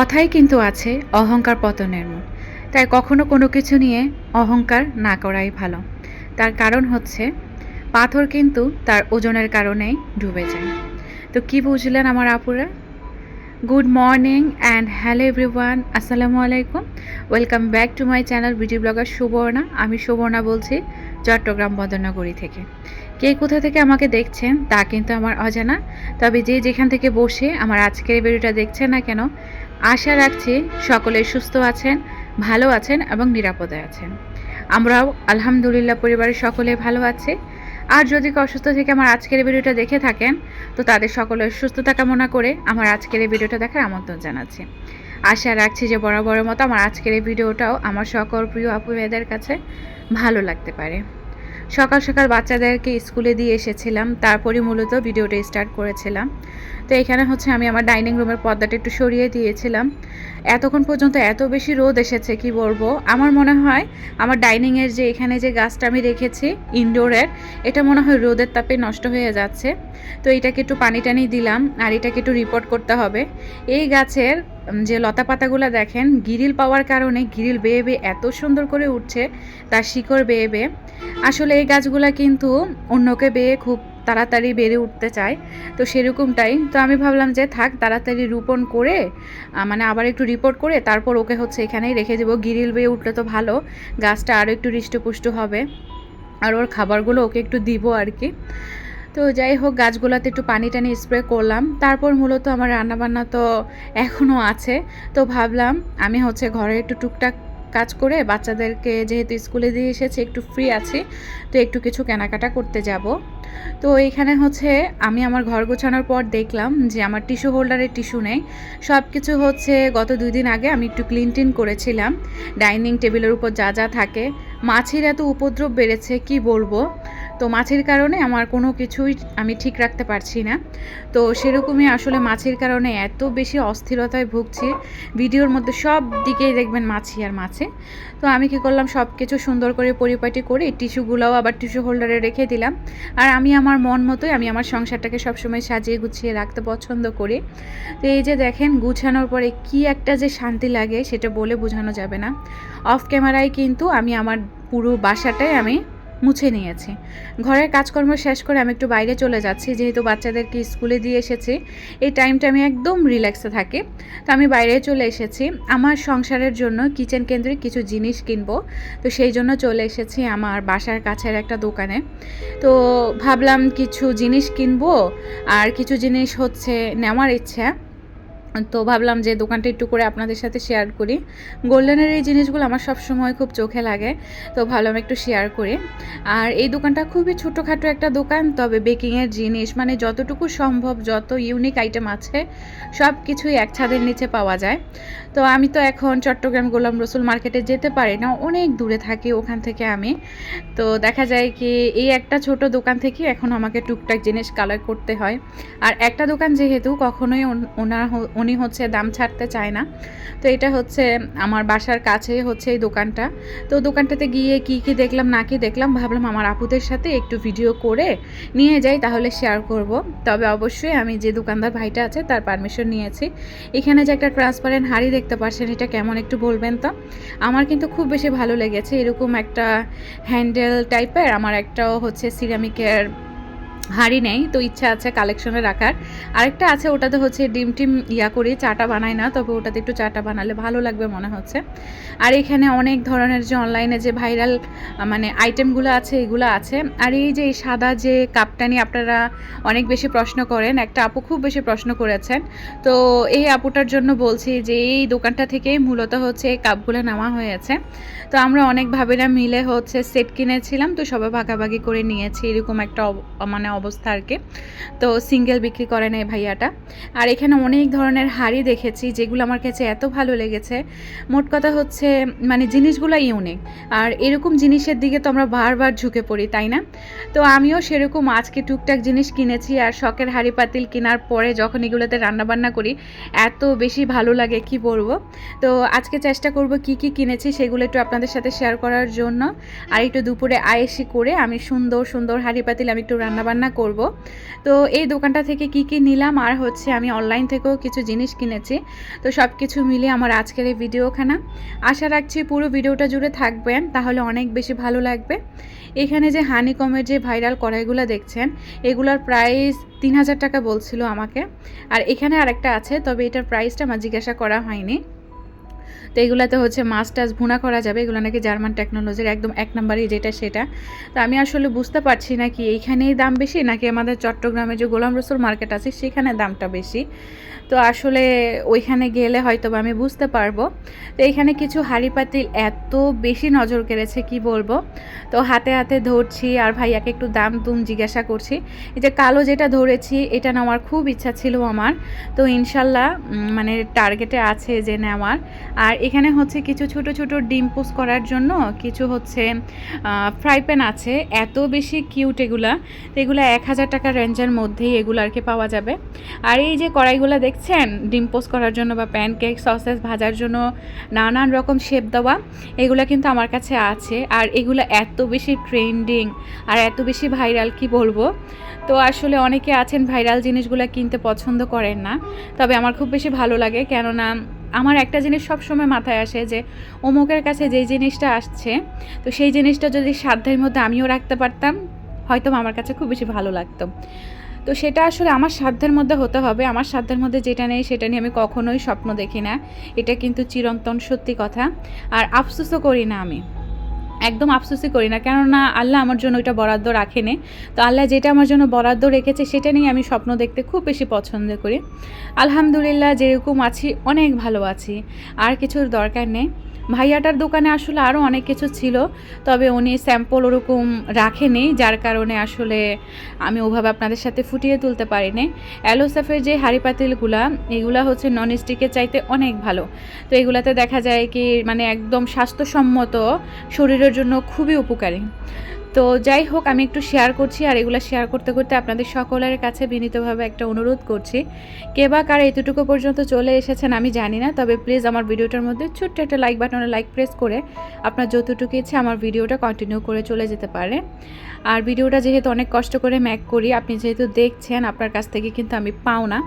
কথাই কিন্তু আছে অহংকার পতনের মূল তাই কখনো কোনো কিছু নিয়ে অহংকার না করাই ভালো। তার কারণ হচ্ছে, পাথর কিন্তু তার ওজনের কারণেই ডুবে যায়। তো কি বুঝলেন আমার আপুরা? Good morning and hello everyone, আসসালামু আলাইকুম। Welcome back to my channel beauty blogger Suborna. আমি সুবর্ণা বলছি চট্টগ্রাম বদনাগরী থেকে। কে কোথা থেকে আমাকে দেখছেন তা কিন্তু আমার অজানা। তবে যে যেখান থেকে বসে আমার আজকের ভিডিওটা দেখছেন না কেন আশা রাখছি সকলে সুস্থ আছেন, ভালো আছেন এবং নিরাপদে আছেন। আমরাও আলহামদুলিল্লাহ পরিবারের সকলে ভালো আছে। আর যদি অসুস্থ থেকে আমার আজকের ভিডিওটা দেখে থাকেন, তো তাদের সকলের সুস্থতা কামনা করে আমার আজকের এই ভিডিওটা দেখার আমন্ত্রণ জানাচ্ছি। আশা রাখছি যে বরাবরের মতো আমার আজকের এই ভিডিওটাও আমার সকল প্রিয় আপু মেয়েদের কাছে ভালো লাগতে পারে। সকাল সকাল বাচ্চাদেরকে স্কুলে দিয়ে এসেছিলাম তারপরে মূলত ভিডিওটা স্টার্ট করেছিলাম। তো এখানে হচ্ছে আমি আমার ডাইনিং রুমের পর্দাটা একটু সরিয়ে দিয়েছিলাম। এতক্ষণ পর্যন্ত এত বেশি রোদ এসেছে, কি বলব? আমার মনে হয় আমার ডাইনিংয়ের যে এখানে যে গাছটা আমি রেখেছি ইনডোরের এটা মনে হয় রোদের তাপে নষ্ট হয়ে যাচ্ছে। তো এটাকে একটু পানি টানি দিলাম, আর এটাকে একটু রিপোর্ট করতে হবে। এই গাছের যে লতা পাতাগুলো দেখেন, গিরিল পাওয়ার কারণে গিরিল বেয়ে বেয়ে এত সুন্দর করে উঠছে, তার শিকড় বেয়ে বেয়ে। আসলে এই গাছগুলা কিন্তু অন্যকে বেয়ে খুব তাড়াতাড়ি বেড়ে উঠতে চায়, তো সেরকমটাই। তো আমি ভাবলাম যে থাক, তাড়াতাড়ি রোপণ করে মানে আবার একটু রিপোর্ট করে, তারপর ওকে হচ্ছে এখানেই রেখে দেবো। গিরিল বেয়ে উঠলে তো ভালো, গাছটা আরও একটু হৃষ্টপুষ্ট হবে, আর ওর খাবারগুলো ওকে একটু দিব আর কি। তো যাই হোক, গাছগুলোতে একটু পানি টানি স্প্রে করলাম। তারপর মূলত আমার রান্নাবান্না তো এখনও আছে। তো ভাবলাম আমি হচ্ছে ঘরে একটু টুকটাক কাজ করে বাচ্চাদেরকে যেহেতু স্কুলে দিয়ে এসেছি, একটু ফ্রি আছি, তো একটু কিছু কেনাকাটা করতে যাব। তো এইখানে হচ্ছে আমি আমার ঘর গোছানোর পর দেখলাম যে আমার টিস্যু হোল্ডারে টিস্যু নেই। সব কিছু হচ্ছে গত দুই দিন আগে আমি একটু ক্লিন টিন করেছিলাম। ডাইনিং টেবিলের উপর যা যা থাকে। মাছির এত উপদ্রব বেড়েছে, কি বলব? তো মাছের কারণে আমার কোনো কিছুই আমি ঠিক রাখতে পারছি না। তো সেরকমই আসলে মাছের কারণে এত বেশি অস্থিরতায় ভুগছি। ভিডিওর মধ্যে সব দিকেই দেখবেন মাছি আর মাছে। তো আমি কি করলাম সব কিছু সুন্দর করে পরিপাটি করে টিস্যুগুলোও আবার টিস্যু হোল্ডারে রেখে দিলাম। আর আমি আমার মন মতোই আমি আমার সংসারটাকে সবসময় সাজিয়ে গুছিয়ে রাখতে পছন্দ করি। তো এই যে দেখেন, গুছানোর পরে কি একটা যে শান্তি লাগে সেটা বলে বোঝানো যাবে না। অফ ক্যামেরায় কিন্তু আমি আমার পুরো বাসাটাই আমি মুছে নিয়েছি। ঘরের কাজকর্ম শেষ করে আমি একটু বাইরে চলে যাচ্ছি, যেহেতু বাচ্চাদেরকে স্কুলে দিয়ে এসেছি। এই টাইমটা আমি একদম রিল্যাক্সে থাকি। তো আমি বাইরে চলে এসেছি। আমার সংসারের জন্য কিচেন কেন্দ্রিক কিছু জিনিস কিনবো। তো সেই জন্য চলে এসেছি আমার বাসার কাছের একটা দোকানে। তো ভাবলাম কিছু জিনিস কিনবো, আর কিছু জিনিস হচ্ছে নেওয়ার ইচ্ছা। তো ভাবলাম যে দোকানটা একটু করে আপনাদের সাথে শেয়ার করি। গোল্ডেনের এই জিনিসগুলো আমার সব সময় খুব চোখে লাগে, তো ভাবলাম একটু শেয়ার করি। আর এই দোকানটা খুবই ছোটোখাটো একটা দোকান, তবে বেকিংয়ের জিনিস মানে যতটুকু সম্ভব, যত ইউনিক আইটেম আছে সব কিছুই এক ছাদের নিচে পাওয়া যায়। তো আমি তো এখন চট্টগ্রাম গোলাম রসুল মার্কেটে যেতে পারি না, অনেক দূরে থাকি ওখান থেকে আমি। তো দেখা যায় কি, এই একটা ছোট দোকান থেকে এখন আমাকে টুকটাক জিনিস কালেক্ট করতে হয়। আর একটা দোকান যেহেতু, কখনোই ওনার উনি হচ্ছে দাম ছাড়তে চায় না। তো এটা হচ্ছে আমার বাসার কাছে হচ্ছে এই দোকানটা। তো দোকানটাতে গিয়ে কি কি দেখলাম, না কি দেখলাম, ভাবলাম আমার আপুদের সাথে একটু ভিডিও করে নিয়ে যাই, তাহলে শেয়ার করব। তবে অবশ্যই আমি যে দোকানদার ভাইটা আছে, তার পারমিশন নিয়েছি। এখানে যে একটা ট্রান্সপারেন্ট হাড়ি দেখতে পাচ্ছেন এটা কেমন একটু বলবেন তো? আমার কিন্তু খুব বেশি ভালো লেগেছে এরকম একটা হ্যান্ডেল টাইপের, আমার একটাও হচ্ছে সিরামিকের হাঁড়ি নেই, তো ইচ্ছা আছে কালেকশনে রাখার। আরেকটা আছে, ওটাতে হচ্ছে ডিম টিম ইয়া করি চাটা বানাই না, তবে ওটাতে একটু চাটা বানালে ভালো লাগবে মনে হচ্ছে। আর এখানে অনেক ধরনের যে অনলাইনে যে ভাইরাল মানে আইটেমগুলো আছে, এগুলো আছে। আর এই যে সাদা যে কাপটা নিয়ে আপনারা অনেক বেশি প্রশ্ন করেন, একটা আপু খুব বেশি প্রশ্ন করেছেন। তো এই আপুটার জন্য বলছি যে এই দোকানটা থেকেই মূলত হচ্ছে এই কাপগুলো নেওয়া হয়েছে। তো আমরা অনেক ভাবিরা মিলে হচ্ছে সেট কিনেছিলাম, তো সবাই ভাগাভাগি করে নিয়েছি, এরকম একটা মানে অবস্থা আর কি। তো সিঙ্গেল বিক্রি করেন এই ভাইয়াটা। আর এখানে অনেক ধরনের হাড়ি দেখেছি, যেগুলো আমার কাছে এত ভালো লেগেছে। মোট কথা হচ্ছে মানে জিনিসগুলো ইউনিক আর এরকম জিনিসের দিকে তো আমরা বারবার ঝুঁকে পড়ি, তাই না? তো আমিও সেরকম আজকে টুকটাক জিনিস কিনেছি আর শখের হাড়ি পাতিল কেনার পরে যখন এগুলোতে রান্নাবান্না করি, এত বেশি ভালো লাগে, কি বলব? তো আজকে চেষ্টা করব কি কি কিনেছি, সেগুলো একটু আপনাদের সাথে শেয়ার করার জন্য। আর একটু দুপুরে আয়েসি করে আমি সুন্দর সুন্দর হাড়ি পাতিল আমি একটু রান্নাবান্না করব। তো এই দোকানটা থেকে কি কি নিলাম আর হচ্ছে আমি অনলাইন থেকেও কিছু জিনিস কিনেছি। তো সব কিছু মিলিয়ে আমার আজকের এই ভিডিওখানা। আশা রাখছি পুরো ভিডিওটা জুড়ে থাকবেন তাহলে অনেক বেশি ভালো লাগবে। এখানে যে হানিকমের যে ভাইরাল কড়াইগুলো দেখছেন, এগুলোর প্রাইস তিন হাজার টাকা বলছিল আমাকে। আর এখানে আরেকটা আছে, তবে এটার প্রাইসটা আমার জিজ্ঞাসা করা হয়নি। তো এগুলাতে হচ্ছে মাছ টাছ ভুনা করা যাবে। এগুলো নাকি জার্মান টেকনোলজির একদম এক নম্বরই যেটা সেটা। তো আমি আসলে বুঝতে পারছি না কি এইখানেই দাম বেশি, নাকি আমাদের চট্টগ্রামে যে গোলাম রসুল মার্কেট আছে সেখানে দামটা বেশি। তো আসলে ওইখানে গেলে হয়তো বা আমি বুঝতে পারব। তো এইখানে কিছু হাঁড়ি পাতিল এত বেশি নজর কেড়েছে, কি বলব? তো হাতে হাতে ধরছি আর ভাইয়াকে একটু দাম তুম জিজ্ঞাসা করছি। এই যে কালো যেটা ধরেছি, এটা নেওয়ার খুব ইচ্ছা ছিল আমার। তো ইনশাল্লাহ মানে টার্গেটে আছে যে নেওয়ার আর এখানে হচ্ছে কিছু ছোট ছোট ডিম পোস করার জন্য কিছু হচ্ছে ফ্রাই প্যান আছে, এত বেশি কিউট এগুলা। তো এগুলো এক হাজার টাকার রেঞ্জের মধ্যেই এগুলো আর কি পাওয়া যাবে। আর এই যে কড়াইগুলো দেখছেন, ডিম পোস করার জন্য বা প্যানকেক সসেস ভাজার জন্য নানান রকম শেপ দেওয়া, এগুলো কিন্তু আমার কাছে আছে। আর এগুলো এত বেশি ট্রেন্ডিং আর এত বেশি ভাইরাল কি বলব? তো আসলে অনেকে আছেন ভাইরাল জিনিসগুলো কিনতে পছন্দ করেন না। তবে আমার খুব বেশি ভালো লাগে কেননা আমার একটা জিনিস সব সময় মাথায় আসে যে অমুকের কাছে যেই জিনিসটা আসছে, তো সেই জিনিসটা যদি সাধ্যের মধ্যে আমিও রাখতে পারতাম, হয়তো আমার কাছে খুব বেশি ভালো লাগতো। তো সেটা আসলে আমার সাধ্যের মধ্যে হতে হবে। আমার সাধ্যের মধ্যে যেটা নেই সেটা নিয়ে আমি কখনোই স্বপ্ন দেখি না। এটা কিন্তু চিরন্তন সত্যি কথা। আর আফসোসও করি না আমি। একদম আফসোসই করি না। কেননা আল্লাহ আমার জন্য ওইটা বরাদ্দ রাখেনি। তো আল্লাহ যেটা আমার জন্য বরাদ্দ রেখেছে সেটা নিয়ে আমি স্বপ্ন দেখতে খুব বেশি পছন্দ করি। আলহামদুলিল্লাহ যেরকম আছি, অনেক ভালো আছি। আর কিছুর দরকার নেই। ভাইয়াটার দোকানে আসলে আরও অনেক কিছু ছিল, তবে উনি স্যাম্পল ওরকম রাখেনি, যার কারণে আসলে আমি ওভাবে আপনাদের সাথে ফুটিয়ে তুলতে পারিনি। অ্যালোসাফের যে হাড়ি পাতিলগুলা, এগুলা হচ্ছে নন স্টিকের চাইতে অনেক ভালো। তো এগুলাতে দেখা যায় কি মানে একদম স্বাস্থ্যসম্মত, শরীরের জন্য খুবই উপকারী। তো যাই হোক, আমি একটু শেয়ার করছি আর এগুলো শেয়ার করতে করতে আপনাদের সকলের কাছে বিনীতভাবে একটা অনুরোধ করছি। কে বা কার এতটুকু পর্যন্ত চলে এসেছেন আমি জানি না, তবে প্লিজ আমার ভিডিওটার মধ্যে ছোট্ট একটা লাইক বাটনে লাইক প্রেস করে আপনার যতটুকু ইচ্ছে আমার ভিডিওটা কন্টিনিউ করে চলে যেতে পারে। আর ভিডিওটা যেহেতু অনেক কষ্ট করে ম্যাক করি, আপনি যেহেতু দেখছেন, আপনার কাছ থেকে কিন্তু আমি পাও না।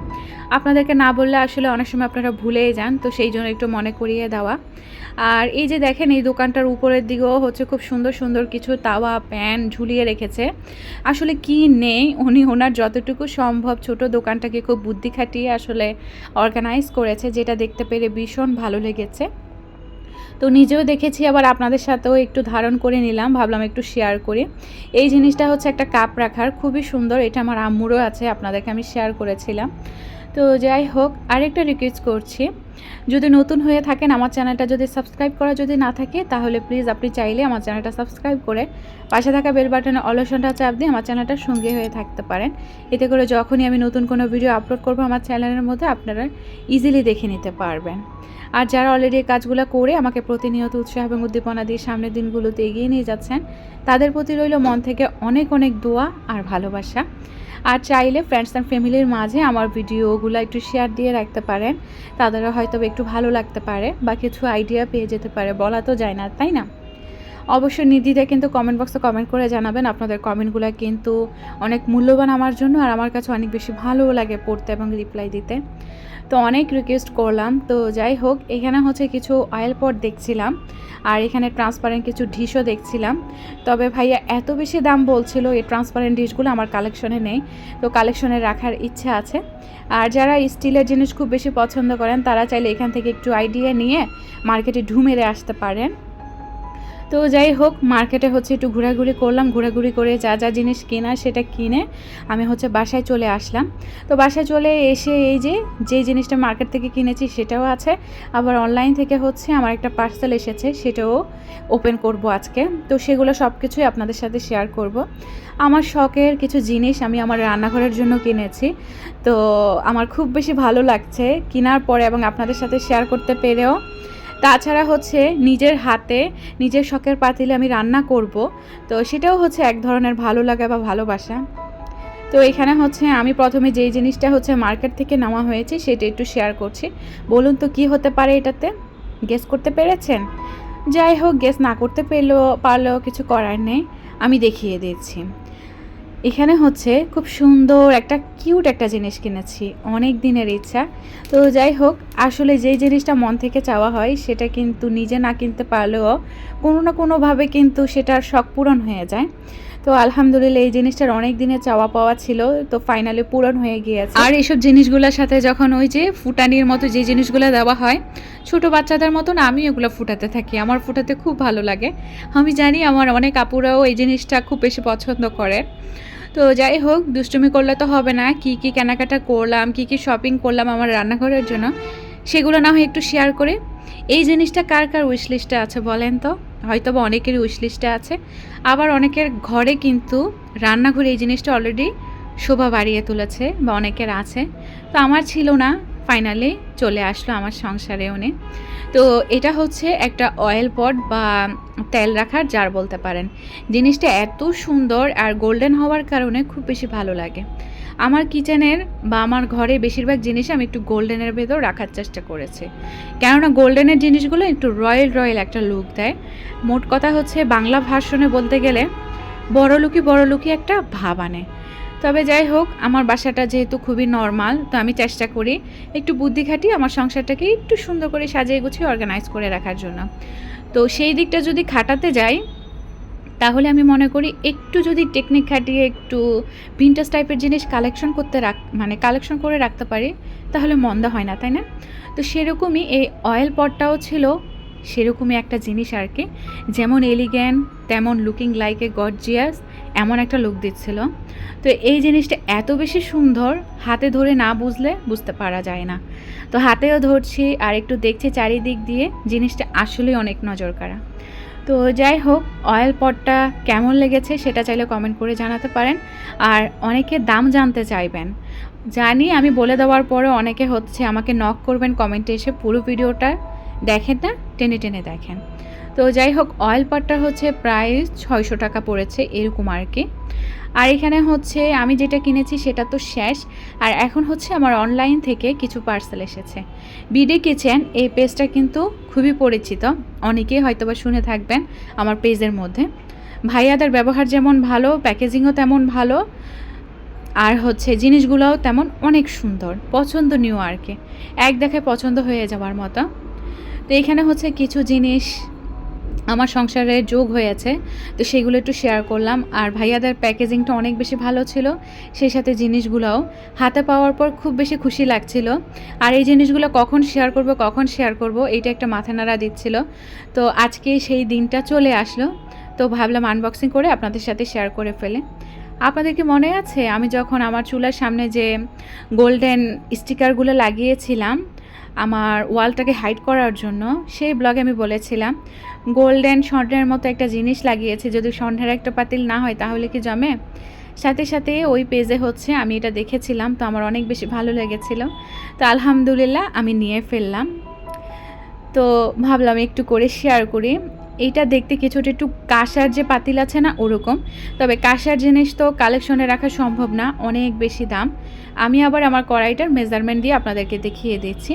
আপনাদেরকে না বললে আসলে অনেক সময় আপনারা ভুলেই যান, তো সেই জন্য একটু মনে করিয়ে দেওয়া। আর এই যে দেখেন, এই দোকানটার উপরের দিকেও হচ্ছে খুব সুন্দর সুন্দর কিছু তাওয়া, প্যান ঝুলিয়ে রেখেছে। আসলে কি নেই, উনি ওনার যতটুকু সম্ভব ছোট দোকানটাকে খুব বুদ্ধি খাটিয়ে আসলে অর্গানাইজ করেছে, যেটা দেখতে পেরে ভীষণ ভালো লেগেছে। তো নিজেও দেখেছি, আবার আপনাদের সাথেও একটু ধারণ করে নিলাম, ভাবলাম একটু শেয়ার করি। এই জিনিসটা হচ্ছে একটা কাপ রাখার, খুবই সুন্দর, এটা আমার আম্মুরও আছে, আপনাদেরকে আমি শেয়ার করেছিলাম। তো যাই হোক, আরেকটা রিকোয়েস্ট করছি। যদি নতুন হয়ে থাকেন আমার চ্যানেলটা যদি সাবস্ক্রাইব করা যদি না থাকে, তাহলে প্লিজ আপনি চাইলে আমার চ্যানেলটা সাবস্ক্রাইব করে পাশে থাকা বেল বাটনে অলসনটা চাপ দিয়ে আমার চ্যানেলটার সঙ্গে হয়ে থাকতে পারেন। এতে করে যখনই আমি নতুন কোনো ভিডিও আপলোড করব আমার চ্যানেলের মধ্যে আপনারা ইজিলি দেখে নিতে পারবেন। আর যারা অলরেডি কাজগুলো করে আমাকে প্রতিনিয়ত উৎসাহ এবং উদ্দীপনা দিয়ে সামনের দিনগুলোতে এগিয়ে নিয়ে যাচ্ছেন, তাদের প্রতি রইল মন থেকে অনেক অনেক দোয়া আর ভালোবাসা। আর চাইলে ফ্রেন্ডস অ্যান্ড ফ্যামিলির মাঝে আমার ভিডিওগুলো একটু শেয়ার দিয়ে রাখতে পারেন। তাদেরও হয়তো একটু ভালো লাগতে পারে বা কিছু আইডিয়া পেয়ে যেতে পারে, বলা তো যায় না, তাই না? অবশ্যই নিধিতে কিন্তু কমেন্ট বক্সে কমেন্ট করে জানাবেন। আপনাদের কমেন্টগুলো কিন্তু অনেক মূল্যবান আমার জন্য আর আমার কাছে অনেক বেশি ভালোও লাগে পড়তে এবং রিপ্লাই দিতে। তো অনেক রিকোয়েস্ট করলাম। তো যাই হোক, এখানে হচ্ছে কিছু অয়েল পট দেখছিলাম আর এখানে ট্রান্সপারেন্ট কিছু ডিশও দেখছিলাম। তবে ভাইয়া, এত বেশি দাম বলছিল এই ট্রান্সপারেন্ট ডিশগুলো আমার কালেকশনে নেই। তো কালেকশনে রাখার ইচ্ছে আছে। আর যারা স্টিলের জিনিস খুব বেশি পছন্দ করেন, তারা চাইলে এখান থেকে একটু আইডিয়া নিয়ে মার্কেটে ঢু মেরে আসতে পারেন। তো যাই হোক, মার্কেটে হচ্ছে একটু ঘোরাঘুরি করলাম, ঘোরাঘুরি করে যা যা জিনিস কেনা সেটা কিনে আমি হচ্ছে বাসায় চলে আসলাম। তো বাসায় চলে এসে এই যে যে জিনিসটা মার্কেট থেকে কিনেছি সেটাও আছে। আবার অনলাইন থেকে হচ্ছে আমার একটা পার্সেল এসেছে, সেটাও ওপেন করব আজকে। তো সেগুলো সব কিছুই আপনাদের সাথে শেয়ার করব। আমার শখের কিছু জিনিস আমি আমার রান্নাঘরের জন্য কিনেছি। তো আমার খুব বেশি ভালো লাগছে। কেনার পরে এবং আপনাদের সাথে শেয়ার করতে পেরেও তাছাড়া হচ্ছে নিজের হাতে, নিজের শখের পাতিলে আমি রান্না করব। তো সেটাও হচ্ছে এক ধরনের ভালো লাগা বা ভালোবাসা। তো এখানে হচ্ছে আমি প্রথমে যেই জিনিসটা হচ্ছে মার্কেট থেকে নেওয়া হয়েছে সেটা একটু শেয়ার করছি। বলুন তো কি হতে পারে এটাতে? গেস করতে পেরেছেন? যাই হোক গেস না করতে পেলেও পারলেও কিছু করার নেই। আমি দেখিয়ে দিচ্ছি। এখানে হচ্ছে খুব সুন্দর একটা কিউট একটা জিনিস কিনেছি, অনেক দিনের ইচ্ছা। তো যাই হোক, আসলে যেই জিনিসটা মন থেকে চাওয়া হয়, সেটা কিন্তু নিজে না কিনতে পারলেও কোনো না কোনোভাবে কিন্তু সেটার শখ পূরণ হয়ে যায়। তো আলহামদুলিল্লাহ, এই জিনিসটার অনেক দিনের চাওয়া পাওয়া ছিল, তো ফাইনালি পূরণ হয়ে গিয়েছে। আর এইসব জিনিসগুলোর সাথে যখন ওই যে ফুটানির মতো যে জিনিসগুলো দেওয়া হয়, ছোট বাচ্চাদের মতন আমি এগুলো ফুটাতে থাকি, আমার ফুটাতে খুব ভালো লাগে। আমি জানি আমার অনেক আপুরাও এই জিনিসটা খুব বেশি পছন্দ করে। তো যাই হোক, দুষ্টুমি করলে তো হবে না। কি কি কেনাকাটা করলাম, কি কি শপিং করলাম আমার রান্নাঘরের জন্য, সেগুলো না হয় একটু শেয়ার করে। এই জিনিসটা কার কার উইশ লিস্টে আছে বলেন তো? হয়তো বা অনেকেরই উইশ লিস্টে আছে। আবার অনেকের ঘরে কিন্তু রান্নাঘরে এই জিনিসটা অলরেডি শোভা বাড়িয়ে তুলেছে বা অনেকের আছে। তো আমার ছিল না ফাইনালি চলে আসলো আমার সংসারে উনি। তো এটা হচ্ছে একটা অয়েল পট বা তেল রাখার জার বলতে পারেন। জিনিসটা এত সুন্দর আর গোল্ডেন হওয়ার কারণে খুব বেশি ভালো লাগে। আমার কিচেনের বা আমার ঘরে বেশিরভাগ জিনিস আমি একটু গোল্ডেনের ভেতর রাখার চেষ্টা করেছি। কেননা গোল্ডেনের জিনিসগুলো একটু রয়্যাল রয়্যাল একটা লুক দেয়। মোট কথা হচ্ছে বাংলা ভাষণে বলতে গেলে বড় লুকি বড় লুকি একটা ভাব আনে। তবে যাই হোক, আমার বাসাটা যেহেতু খুবই নর্মাল তো আমি চেষ্টা করি একটু বুদ্ধি খাটিয়ে আমার সংসারটাকে একটু সুন্দর করে সাজিয়ে গুছিয়ে অর্গানাইজ করে রাখার জন্য। তো সেই দিকটা যদি খাটাতে যাই, তাহলে আমি মনে করি একটু যদি টেকনিক খাটিয়ে একটু ভিন্টাস টাইপের জিনিস কালেকশন করতে রাখ মানে কালেকশন করে রাখতে পারি, তাহলে মন্দ হয় না, তাই না? তো সেরকমই এই অয়েল পটটাও ছিল সেরকমই একটা জিনিস আর কি। যেমন এলিগ্যান তেমন লুকিং লাইক এ গর্জিয়াস এমন একটা লুক দিচ্ছিল। তো এই জিনিসটা এত বেশি সুন্দর, হাতে ধরে না বুঝলে বুঝতে পারা যায় না। তো হাতেও ধরছি আর একটু দেখছি চারিদিক দিয়ে জিনিসটা আসলেই অনেক নজর কাড়া তো যাই হোক অয়েল পটটা কেমন লেগেছে সেটা চাইলে কমেন্ট করে জানাতে পারেন। আর অনেকে দাম জানতে চাইবেন। জানি আমি বলে দেওয়ার পরে অনেকে হচ্ছে আমাকে নক করবেন কমেন্টে এসে পুরো ভিডিওটা। দেখেন না, টেনে টেনে দেখেন। তো যাই হোক অয়েল পটটা হচ্ছে প্রায় ছয়শো টাকা পড়েছে এরকম আর কি। আর এখানে হচ্ছে আমি যেটা কিনেছি সেটা তো শেষ। আর এখন হচ্ছে আমার অনলাইন থেকে কিছু পার্সেল এসেছে। বিডি কিচেন এই পেজটা কিন্তু খুবই পরিচিত। অনেকেই হয়তো বা শুনে থাকবেন আমার পেজের মধ্যে। ভাইয়াদের ব্যবহার যেমন ভালো প্যাকেজিংও তেমন ভালো, আর হচ্ছে জিনিসগুলোও তেমন অনেক সুন্দর, পছন্দনীয় আর কি। এক দেখে পছন্দ হয়ে যাওয়ার মতো। তো এখানে হচ্ছে কিছু জিনিস আমার সংসারে যোগ হয়েছে, তো সেগুলো একটু শেয়ার করলাম। আর ভাইয়াদের প্যাকেজিংটা অনেক বেশি ভালো ছিল, সেই সাথে জিনিসগুলোও। হাতে পাওয়ার পর খুব বেশি খুশি লাগছিল। আর এই জিনিসগুলো কখন শেয়ার করব, কখন শেয়ার করব, এইটা একটা মাথা নাড়া দিচ্ছিল। তো আজকে সেই দিনটা চলে আসলো, তো ভাবলাম আনবক্সিং করে আপনাদের সাথে শেয়ার করে ফেলে। আপনাদের কি মনে আছে? আমি যখন আমার চুলার সামনে যে গোল্ডেন স্টিকারগুলো লাগিয়েছিলাম আমার ওয়ালটাকে হাইড করার জন্য, সেই ব্লগে আমি বলেছিলাম গোল্ডেন স্বর্ণের মতো একটা জিনিস লাগিয়েছে, যদি স্বর্ণের একটা পাতিল না হয় তাহলে কি জমে? সাথে সাথে ওই পেজে হচ্ছে, আমি এটা দেখেছিলাম, তো আমার অনেক বেশি ভালো লেগেছিল। তো আলহামদুলিল্লাহ আমি নিয়ে ফেললাম। তো ভাবলাম একটু করে শেয়ার করি। এইটা দেখতে কিছুটা একটু কাঁসার যে পাতিল আছে না, ওরকম। তবে কাঁসার জিনিস তো কালেকশনে রাখা সম্ভব না, অনেক বেশি দাম। আমি আবার আমার কড়াইটার মেজারমেন্ট দিয়ে আপনাদেরকে দেখিয়ে দিচ্ছি।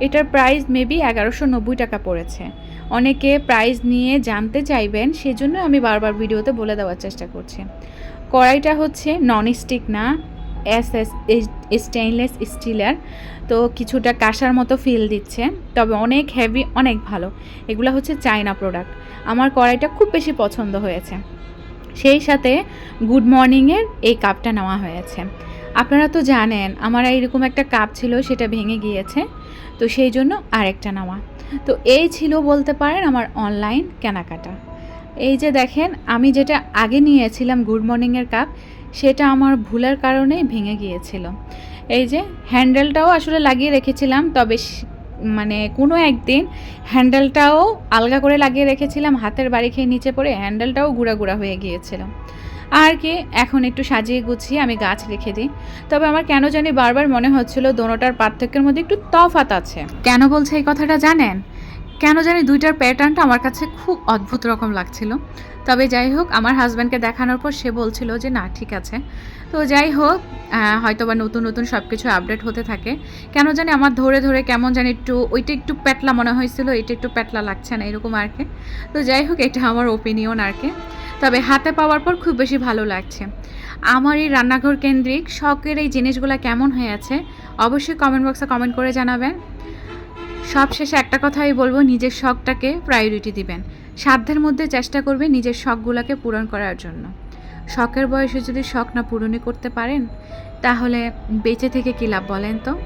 এটার প্রাইস মেবি এগারোশো নব্বই টাকা পড়েছে। অনেকে প্রাইস নিয়ে জানতে চাইবেন, সেজন্য আমি বারবার ভিডিওতে বলে দেওয়ার চেষ্টা করছি। কড়াইটা হচ্ছে নন স্টিক না এস এস স্টেইনলেস স্টিলের তো কিছুটা কাঁসার মতো ফিল দিচ্ছে। তবে অনেক হেভি অনেক ভালো। এগুলো হচ্ছে চায়না প্রোডাক্ট আমার কড়াইটা খুব বেশি পছন্দ হয়েছে। সেই সাথে গুড মর্নিংয়ের এই কাপটা নেওয়া হয়েছে। আপনারা তো জানেন, আমার এইরকম একটা কাপ ছিল, সেটা ভেঙে গিয়েছে। তো সেই জন্য আরেকটা নেওয়া। তো এই ছিল বলতে পারেন আমার অনলাইন কেনাকাটা। এই যে দেখেন, আমি যেটা আগে নিয়েছিলাম গুড মর্নিংয়ের কাপ সেটা আমার ভুলের কারণেই ভেঙে গিয়েছিল। এই যে হ্যান্ডেলটাও আসলে লাগিয়ে রেখেছিলাম, তবে মানে কোনো একদিন হ্যান্ডেলটাও আলগা করে লাগিয়ে রেখেছিলাম, হাতের বাড়ি খেয়ে নিচে পড়ে হ্যান্ডেলটাও গুঁড়া গুঁড়া হয়ে গিয়েছিল। আর কি, এখন একটু সাজিয়ে গুছিয়ে আমি গাছ রেখে দিই। তবে আমার কেন জানি বারবার মনে হচ্ছিল দোনোটার পার্থক্যের মধ্যে একটু তফাত আছে। কেন বলছে এই কথাটা জানেন? কেন জানি দুইটার প্যাটার্নটা আমার কাছে খুব অদ্ভুত রকম লাগছিল। তবে যাই হোক, আমার হাজব্যান্ডকে দেখানোর পর সে বলছিল যে, না, ঠিক আছে। তো যাই হোক হয়তো বা নতুন নতুন সব কিছু আপডেট হতে থাকে। কেন জানি আমার ধরে ধরে কেমন জানি একটু, ওইটা একটু প্যাটলা মনে হয়েছিল, এটা একটু প্যাটলা লাগছে না, এরকম আর কি। তো যাই হোক, এটা আমার ওপিনিয়ন আর কি। তবে হাতে পাওয়ার পর খুব বেশি ভালো লাগছে। আমার এই রান্নাঘর কেন্দ্রিক শখের এই জিনিসগুলো কেমন হয়ে আছে, অবশ্যই কমেন্ট বক্সে কমেন্ট করে জানাবেন। সব শেষে একটা কথাই বলব, নিজের শখটাকে প্রায়োরিটি দিবেন। সাধ্যের মধ্যে চেষ্টা করবে নিজের শখগুলোকে পূরণ করার জন্য। শখের বয়সে যদি শখ না পূরণই করতে পারেন, তাহলে বেঁচে থেকে কী লাভ বলেন তো?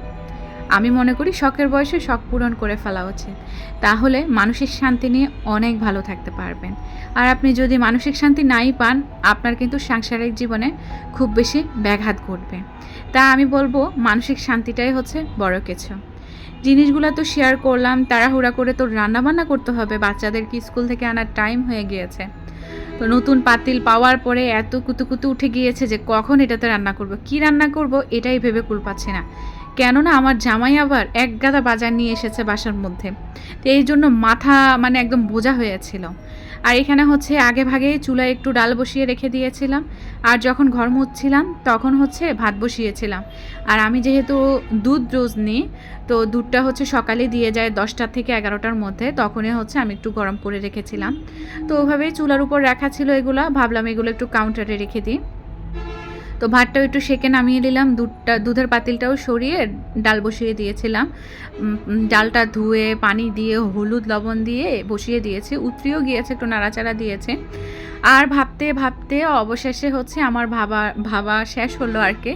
আমি মনে করি শখের বয়সে শখ পূরণ করে ফেলা উচিত। তাহলে মানসিক শান্তি নিয়ে অনেক ভালো থাকতে পারবেন। আর আপনি যদি মানসিক শান্তি নাই পান, আপনার কিন্তু সাংসারিক জীবনে খুব বেশি ব্যাঘাত ঘটবে। তা আমি বলব, মানসিক শান্তিটাই হচ্ছে বড় কিছু। জিনিসগুলো তো শেয়ার করলাম, তাড়াহুড়া করে তো রান্নাবান্না করতে হবে বাচ্চাদেরকে স্কুল থেকে আনার টাইম হয়ে গিয়েছে। তো নতুন পাতিল পাওয়ার পরে এত কুতুকুতু উঠে গিয়েছে যে কখন এটাতে রান্না করব, কি রান্না করব এটাই ভেবে কুল পাচ্ছি না। কেননা আমার জামাই আবার এক গাদা বাজার নিয়ে এসেছে বাসার মধ্যে। তো এই জন্য মাথা মানে একদম বোঝা হয়েছিল। আর এখানে হচ্ছে আগে ভাগে চুলায় একটু ডাল বসিয়ে রেখে দিয়েছিলাম। আর যখন ঘর মুছছিলাম, তখন হচ্ছে ভাত বসিয়েছিলাম। আর আমি যেহেতু দুধ রোজ নিই, তো দুধটা হচ্ছে সকালে দিয়ে যায় দশটার থেকে এগারোটার মধ্যে, তখনই হচ্ছে আমি একটু গরম করে রেখেছিলাম। তো ওভাবেই চুলার উপর রাখা ছিল এগুলো, ভাবলাম এগুলো একটু কাউন্টারে রেখে দিই। তো ভাতটাও একটু সেকে নামিয়ে নিলাম, দুধটা, দুধের পাতিলটাও সরিয়ে ডাল বসিয়ে দিয়েছিলাম। ডালটা ধুয়ে, পানি দিয়ে, হলুদ লবণ দিয়ে বসিয়ে দিয়েছি। উতরিও গিয়েছে, একটু নাড়াচাড়া দিয়েছে। আর ভাবতে ভাবতে অবশেষে হচ্ছে আমার ভাবা ভাবা শেষ হলো আর কি।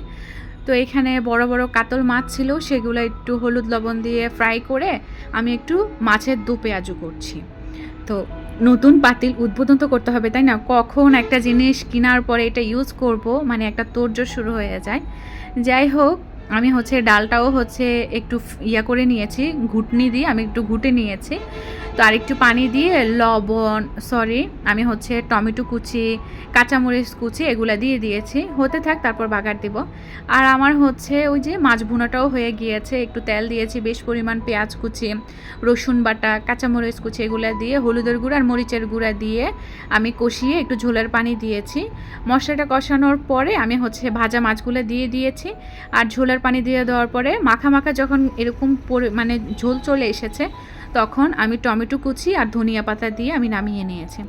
তো এখানে বড় বড় কাতল মাছ ছিল, সেগুলো একটু হলুদ লবণ দিয়ে ফ্রাই করে আমি একটু মাছের দু পেঁয়াজু করছি। তো নতুন পাতিল উদ্বোধন তো করতে হবে, তাই না? কখন একটা জিনিস কেনার পরে এটা ইউজ করব মানে একটা তোড়জোড় শুরু হয়ে যায়। যাই হোক আমি হচ্ছে ডালটাও হচ্ছে একটু ইয়া করে নিয়েছি, ঘুটনি দিয়ে আমি একটু ঘুটে নিয়েছি। তো আর একটু পানি দিয়ে লবণ সরি আমি হচ্ছে টমেটো কুচি, কাঁচামরিচ কুচি এগুলো দিয়ে দিয়েছি। হতে থাক, তারপর বাগার দিব। আর আমার হচ্ছে ওই যে মাছ ভুনাটাও হয়ে গিয়েছে, একটু তেল দিয়েছি, বেশ পরিমাণ পেঁয়াজ কুচি, রসুন বাটা, কাঁচামরিচ কুচি এগুলো দিয়ে, হলুদের গুঁড়া আর মরিচের গুঁড়া দিয়ে আমি কষিয়ে একটু ঝোলের পানি দিয়েছি। মশলাটা কষানোর পরে আমি হচ্ছে ভাজা মাছগুলো দিয়ে দিয়েছি। আর ঝোলের পানি দিয়ে দেওয়ার পরে মাখা মাখা যখন এরকম মানে ঝোল চলে এসেছে, তখন আমি টমেটো কুচি আর ধনিয়া পাতা দিয়ে আমি নামিয়ে নিয়েছি।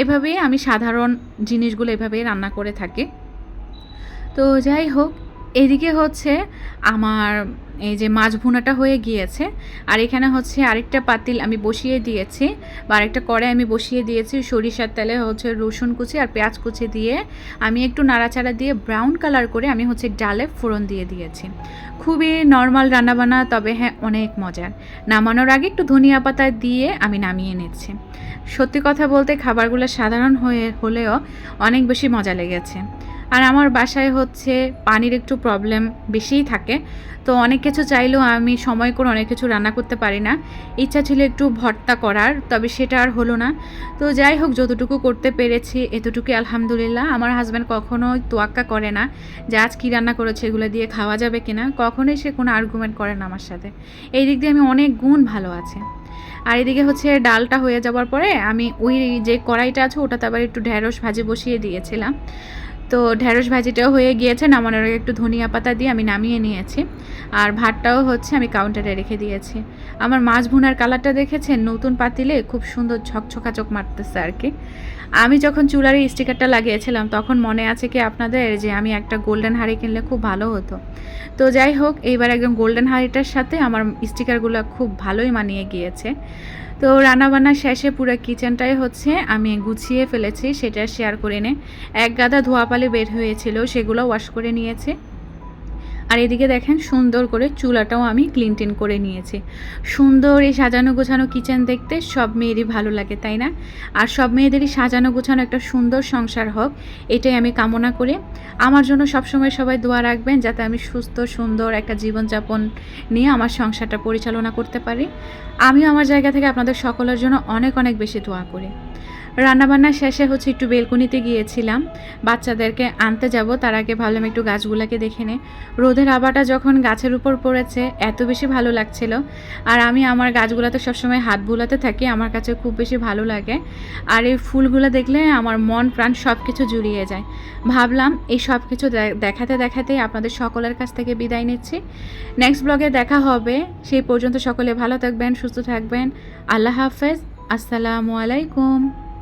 এভাবেই আমি সাধারণ জিনিসগুলো এভাবেই রান্না করে থাকি। তো যাই হোক এদিকে হচ্ছে আমার এই যে মাছ ভুনাটা হয়ে গিয়েছে, আর এখানে হচ্ছে আরেকটা পাতিল আমি বসিয়ে দিয়েছি, বা আরেকটা কড়াই আমি বসিয়ে দিয়েছি, সরিষার তেলে হচ্ছে রসুন কুচি আর পেঁয়াজ কুচি দিয়ে আমি একটু নাড়াচাড়া দিয়ে ব্রাউন কালার করে আমি হচ্ছে ডালে ফোড়ন দিয়ে দিয়েছি। খুবই নর্মাল রান্নাবান্না, তবে হ্যাঁ অনেক মজার। নামানোর আগে একটু ধনিয়া পাতা দিয়ে আমি নামিয়ে নিচ্ছি। সত্যি কথা বলতে খাবারগুলো সাধারণ হয়ে হলেও অনেক বেশি মজা লেগেছে। আর আমার বাসায় হচ্ছে পানির একটু প্রবলেম বেশিই থাকে। তো অনেক কিছু চাইলেও আমি সময় করে অনেক কিছু রান্না করতে পারি না। ইচ্ছা ছিল একটু ভর্তা করার, তবে সেটা আর হলো না। তো যাই হোক, যতটুকু করতে পেরেছি এতটুকু আলহামদুলিল্লাহ। আমার হাজব্যান্ড কখনোই তোয়াক্কা করে না যে আজ কী রান্না করেছে, এগুলো দিয়ে খাওয়া যাবে কিনা। কখনোই সে কোনো আর্গুমেন্ট করে না আমার সাথে। এই দিক দিয়ে আমি অনেক গুণ ভালো আছে। আর এদিকে হচ্ছে ডালটা হয়ে যাওয়ার পরে আমি ওই যে কড়াইটা আছে, ওটাতে আবার একটু ঢ্যাঁড়স ভাজি বসিয়ে দিয়েছিলাম। তো ঢ্যাঁড়স ভাজিটাও হয়ে গিয়েছে, নামানোর আগে একটু ধনিয়া পাতা দিয়ে আমি নামিয়ে নিয়েছি। আর ভাতটাও হচ্ছে আমি কাউন্টারে রেখে দিয়েছি। আমার মাছ ভুনার কালারটা দেখেছেন? নতুন পাতিলে খুব সুন্দর ঝকঝকা চোখ মারতেছে আর কি। আমি যখন চুলার স্টিকারটা লাগিয়েছিলাম, তখন মনে আছে কি আপনাদের? যে আমি একটা গোল্ডেন হাঁড়ি কিনলে খুব ভালো হতো। তো যাই হোক, এইবার একদম গোল্ডেন হাঁড়িটার সাথে আমার স্টিকারগুলো খুব ভালোই মানিয়ে গিয়েছে। তো রান্নাবান্না শেষে পুরো কিচেনটাই হচ্ছে আমি গুছিয়ে ফেলেছি, সেটা শেয়ার করে নে। এক গাদা ধোয়াপালে বের হয়েছিল, সেগুলো ওয়াশ করে নিয়েছে। আর এদিকে দেখেন সুন্দর করে চুলাটাও আমি ক্লিন টিন করে নিয়েছি। সুন্দর এই সাজানো গোছানো কিচেন দেখতে, সব মেয়েরই ভালো লাগে, তাই না? আর সব মেয়েদেরই সাজানো গোছানো একটা সুন্দর সংসার হোক, এটাই আমি কামনা করি। আমার জন্য সবসময় সবাই দোয়া রাখবেন যাতে আমি সুস্থ, সুন্দর একটা জীবনযাপন নিয়ে আমার সংসারটা পরিচালনা করতে পারি। আমিও আমার জায়গা থেকে আপনাদের সকলের জন্য অনেক অনেক বেশি দোয়া করি। রান্নাবান্না শেষে হচ্ছে একটু বেলকুনিতে গিয়েছিলাম। বাচ্চাদেরকে আনতে যাব, তার আগে ভাবলাম একটু গাছগুলোকে দেখে নে। রোদের আবাটা যখন গাছের উপর পড়েছে, এত বেশি ভালো লাগছিল। আর আমি আমার গাছগুলোতে সবসময় হাত বুলাতে থাকি, আমার কাছে খুব বেশি ভালো লাগে। আর এই ফুলগুলো দেখলে আমার মন, প্রাণ সব কিছু জুড়িয়ে যায়। ভাবলাম এই সব কিছু দেখাতে দেখাতেই আপনাদের সকলের কাছ থেকে বিদায় নিচ্ছি। নেক্সট ব্লগে দেখা হবে। সেই পর্যন্ত সকলে ভালো থাকবেন, সুস্থ থাকবেন। আল্লাহ হাফেজ। আসসালামু আলাইকুম।